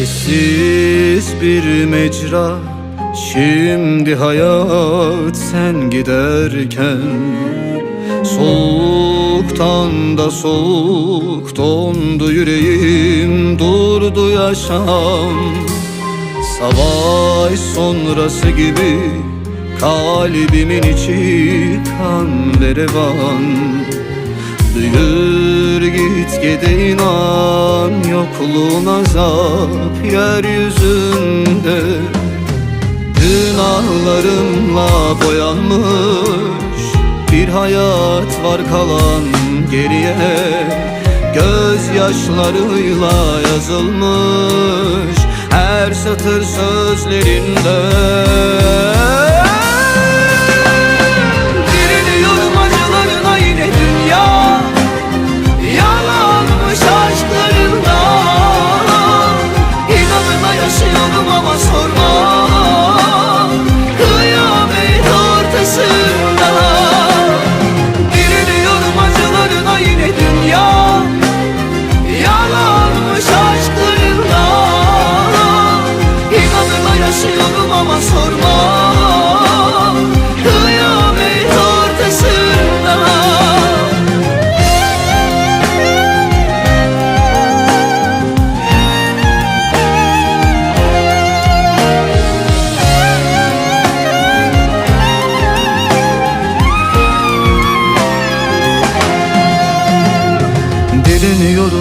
Sessiz bir mecra. Şimdi hayat sen giderken Soğuktan da soğuk dondu yüreğim Durdu yaşam. Savaş sonrası gibi Kalbimin içi kan ve revan. Büyür git gide inan Yokluğun azap yeryüzünde. Günahlarımla boyanmış Bir hayat var kalan geriye. Gözyaşlarıyla yazılmış Her satır sözlerinde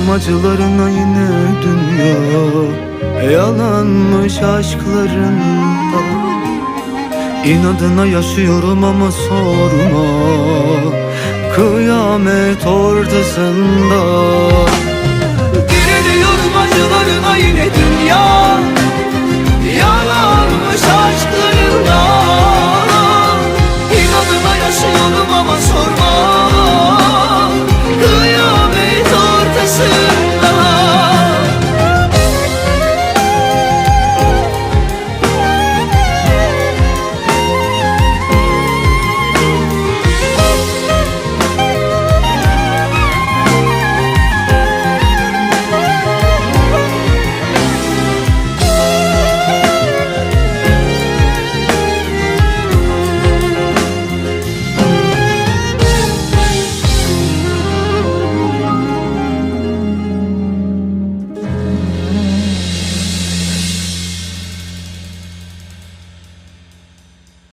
acılarına yine dünya Yalanmış aşklarında İnadına yaşıyorum ama sorma. Kıyamet ortasında Direniyorum acılarına yine dünya